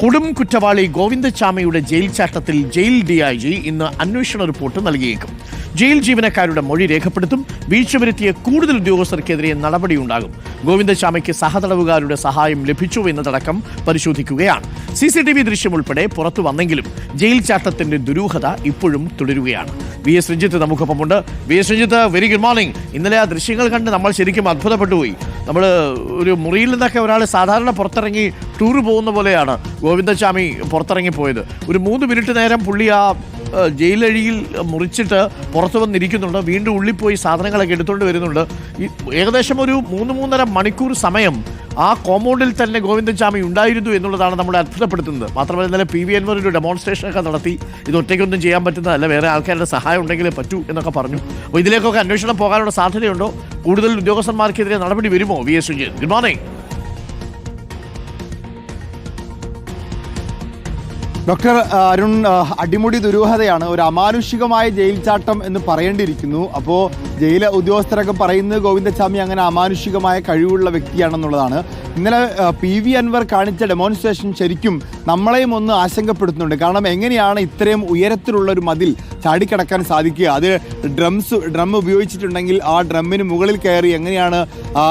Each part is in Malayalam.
കൊടും കുറ്റവാളി ഗോവിന്ദചാമയുടെ ജയിൽ ചാട്ടത്തിൽ ജയിൽ ഡിഐജി ഇന്ന് അന്വേഷണ റിപ്പോർട്ട് നൽകിയേക്കും. ജയിൽ ജീവനക്കാരുടെ മൊഴി രേഖപ്പെടുത്തും വീഴ്ച വരുത്തിയ കൂടുതൽ ഉദ്യോഗസ്ഥർക്കെതിരെ നടപടിയുണ്ടാകും. ഗോവിന്ദചാമയ്ക്ക് സഹതടവുകാരുടെ സഹായം ലഭിച്ചു എന്നതടക്കം പരിശോധിക്കുകയാണ്. സി സി ടി വി ദൃശ്യം ഉൾപ്പെടെ പുറത്തു വന്നെങ്കിലും ജയിൽ ചാട്ടത്തിന്റെ ദുരൂഹത ഇപ്പോഴും തുടരുകയാണ്. V S Ranjith നമുക്കൊപ്പമുണ്ട്. V S Ranjith very good morning ഇന്നലെ ആ ദൃശ്യങ്ങൾ കണ്ട് നമ്മൾ ശരിക്കും അത്ഭുതപ്പെട്ടു പോയി. നമ്മൾ ഒരു മുറിയിൽ നിന്നൊക്കെ ഒരാൾ സാധാരണ പുറത്തിറങ്ങി ടൂർ പോകുന്ന പോലെയാണ് ഗോവിന്ദസ്വാമി പുറത്തിറങ്ങി പോയത്. ഒരു മൂന്ന് മിനിറ്റ് നേരം പുള്ളി ആ ജയിലഴിയിൽ മുറിച്ചിട്ട് പുറത്തു വന്നിരിക്കുന്നുണ്ട്. വീണ്ടും ഉള്ളിൽ പോയി സാധനങ്ങളൊക്കെ എടുത്തുകൊണ്ട് വരുന്നുണ്ട്. ഏകദേശം ഒരു മൂന്ന് മൂന്നര മണിക്കൂർ സമയം ആ കോമ്പൗണ്ടിൽ തന്നെ ഗോവിന്ദസ്വാമി ഉണ്ടായിരുന്നു എന്നുള്ളതാണ് നമ്മളെ അത്ഭുതപ്പെടുത്തുന്നത്. മാത്രമല്ല ഇന്നലെ പി വി എൻവർ ഒരു ഡെമോൺസ്ട്രേഷനൊക്കെ നടത്തി. ഇത് ഒറ്റയ്ക്കൊന്നും ചെയ്യാൻ പറ്റുന്നതല്ല. വേറെ ആൾക്കാരുടെ സഹായം ഉണ്ടെങ്കിലേ പറ്റൂ എന്നൊക്കെ പറഞ്ഞു. അപ്പോൾ ഇതിലേക്കൊക്കെ അന്വേഷണം പോകാനുള്ള സാധ്യതയുണ്ടോ? കൂടുതൽ ഉദ്യോഗസ്ഥന്മാർക്കെതിരെ നടപടി വരുമോ? V S Sujith good morning doctor Arun അടിമുടി ദുരൂഹതയാണ് ഒരു അമാനുഷികമായ ജയിൽ ചാട്ടം എന്ന് പറയേണ്ടിയിരിക്കുന്നു. അപ്പോൾ ജയിൽ ഉദ്യോഗസ്ഥരൊക്കെ പറയുന്നത് ഗോവിന്ദസ്വാമി അങ്ങനെ അമാനുഷികമായ കഴിവുള്ള വ്യക്തിയാണെന്നുള്ളതാണ്. ഇന്നലെ പി വി അൻവർ കാണിച്ച ഡെമോൺസ്ട്രേഷൻ ശരിക്കും നമ്മളെയും ഒന്ന് ആശങ്കപ്പെടുത്തുന്നുണ്ട്. കാരണം എങ്ങനെയാണ് ഇത്രയും ഉയരത്തിലുള്ള ഒരു മതിൽ ചാടിക്കടക്കാൻ സാധിക്കുക. അത് ഡ്രംസ് ഡ്രം ഉപയോഗിച്ചിട്ടുണ്ടെങ്കിൽ ആ ഡ്രമ്മിന് മുകളിൽ കയറി എങ്ങനെയാണ് ആ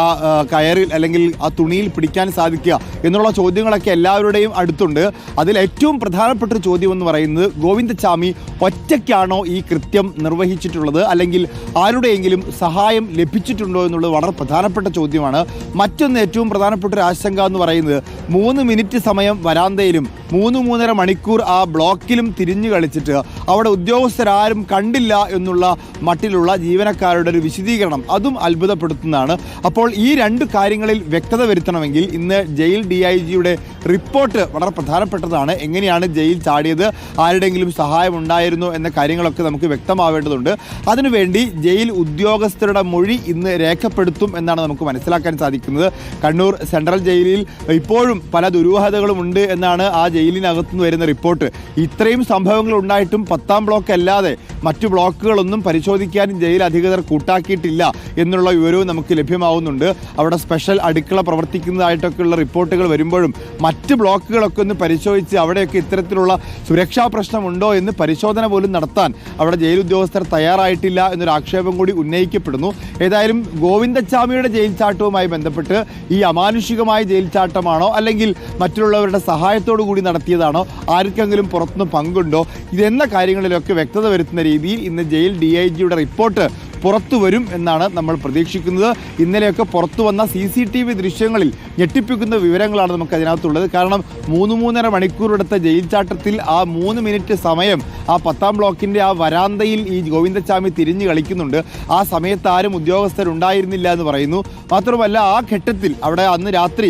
കയറിൽ അല്ലെങ്കിൽ ആ തുണിയിൽ പിടിക്കാൻ സാധിക്കുക എന്നുള്ള ചോദ്യങ്ങളൊക്കെ എല്ലാവരുടെയും അടുത്തുണ്ട്. അതിൽ ഏറ്റവും പ്രധാനപ്പെട്ട ചോദ്യം എന്ന് പറയുന്നത് ഗോവിന്ദചാമി ഒറ്റയ്ക്കാണോ ഈ കൃത്യം നിർവഹിച്ചിട്ടുള്ളത്? അല്ലെങ്കിൽ ആരുടെയെങ്കിലും സഹായം ലഭിച്ചിട്ടുണ്ടോ എന്നുള്ളത് വളരെ പ്രധാനപ്പെട്ട ചോദ്യമാണ്. മറ്റൊന്ന് ഏറ്റവും പ്രധാനപ്പെട്ട ഒരു ആശങ്ക എന്ന് പറയുന്നത് മൂന്ന് മിനിറ്റ് സമയം വരാന്തയിലും മൂന്ന് മൂന്നര മണിക്കൂർ ആ ബ്ലോക്കിലും തിരിഞ്ഞു കളിച്ചിട്ട് അവിടെ ഉദ്യോഗസ്ഥരാരും കണ്ടില്ല എന്നുള്ള മട്ടിലുള്ള ജീവനക്കാരുടെ ഒരു വിശദീകരണം അതും അത്ഭുതപ്പെടുത്തുന്നതാണ്. അപ്പോൾ ഈ രണ്ട് കാര്യങ്ങളിൽ വ്യക്തത വരുത്തണമെങ്കിൽ ഇന്ന് ജയിൽ ഡി ഐ ജിയുടെ റിപ്പോർട്ട് വളരെ പ്രധാനപ്പെട്ടതാണ്. എങ്ങനെയാണ് ജയിൽ ചാടിയത്? ആരുടെയെങ്കിലും സഹായം ഉണ്ടായിരുന്നോ എന്ന കാര്യങ്ങളൊക്കെ നമുക്ക് വ്യക്തമാവേണ്ടതുണ്ട്. അതിനുവേണ്ടി ജയിൽ ഉദ്യോഗസ്ഥരുടെ മൊഴി ഇന്ന് രേഖപ്പെടുത്തും എന്നാണ് നമുക്ക് മനസ്സിലാക്കാൻ സാധിക്കുന്നത്. കണ്ണൂർ സെൻട്രൽ ജയിലിൽ ഇപ്പോഴും പല ദുരൂഹതകളും ഉണ്ട് എന്നാണ് ആ ജയിലിനകത്തുനിന്ന് വരുന്ന റിപ്പോർട്ട്. ഇത്രയും സംഭവങ്ങൾ ഉണ്ടായിട്ടും പത്താം ബ്ലോക്ക് അല്ലാതെ മറ്റു ബ്ലോക്കുകളൊന്നും പരിശോധിക്കാൻ ജയിൽ അധികൃതർ കൂട്ടാക്കിയിട്ടില്ല എന്നുള്ള വിവരവും നമുക്ക് ലഭ്യമാവുന്നുണ്ട്. അവിടെ സ്പെഷ്യൽ അടുക്കള പ്രവർത്തിക്കുന്നതായിട്ടൊക്കെയുള്ള റിപ്പോർട്ടുകൾ വരുമ്പോഴും മറ്റ് ബ്ലോക്കുകളൊക്കെ ഒന്ന് പരിശോധിച്ച് അവിടെയൊക്കെ ഇത്തരത്തിലുള്ള സുരക്ഷാ പ്രശ്നമുണ്ടോ എന്ന് പരിശോധന പോലും നടത്താൻ അവിടെ ജയിൽ ഉദ്യോഗസ്ഥർ തയ്യാറായിട്ടില്ല എന്നൊരു ആക്ഷേപം കൂടി ഉന്നയിക്കപ്പെടുന്നു. ഏതായാലും ഗോവിന്ദച്ചാമിയുടെ ജയിൽ ചാട്ടവുമായി ബന്ധപ്പെട്ട് ഈ അമാനുഷികമായ ജയിൽ ചാട്ടമാണോ അല്ലെങ്കിൽ മറ്റുള്ളവരുടെ സഹായത്തോടു കൂടി നടത്തിയതാണോ? ആർക്കെങ്കിലും പുറത്തുനിന്ന് പങ്കുണ്ടോ? ഇതെന്ന കാര്യങ്ങളിലൊക്കെ വ്യക്തത വരുത്തുന്ന രീതിയിൽ ഇന്ന് ജയിൽ ഡി ഐ ജിയുടെ റിപ്പോർട്ട് പുറത്തു വരും എന്നാണ് നമ്മൾ പ്രതീക്ഷിക്കുന്നത്. ഇന്നലെയൊക്കെ പുറത്തു വന്ന സി സി ടി വി ദൃശ്യങ്ങളിൽ ഞെട്ടിപ്പിക്കുന്ന വിവരങ്ങളാണ് നമുക്ക് അതിനകത്തുള്ളത്. കാരണം മൂന്ന് മൂന്നര മണിക്കൂർ എടുത്ത ജയിൽ ചാട്ടത്തിൽ ആ മൂന്ന് മിനിറ്റ് സമയം ആ പത്താം ബ്ലോക്കിന്റെ ആ വരാന്തയിൽ ഈ ഗോവിന്ദസ്വാമി തിരിഞ്ഞു കളിക്കുന്നുണ്ട്. ആ സമയത്ത് ആരും ഉദ്യോഗസ്ഥരുണ്ടായിരുന്നില്ല എന്ന് പറയുന്നു. മാത്രമല്ല ആ ഘട്ടത്തിൽ അവിടെ അന്ന് രാത്രി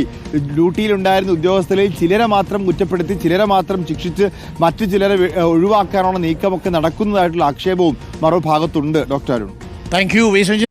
ഡ്യൂട്ടിയിലുണ്ടായിരുന്ന ഉദ്യോഗസ്ഥരിൽ ചിലരെ മാത്രം കുറ്റപ്പെടുത്തി ചിലരെ മാത്രം ശിക്ഷിച്ച് മറ്റു ചിലരെ ഒഴിവാക്കാനുള്ള നീക്കമൊക്കെ നടക്കുന്നതായിട്ടുള്ള ആക്ഷേപവും മറുഭാഗത്തുണ്ട്. Doctor Arun. Thank you V S Ranjith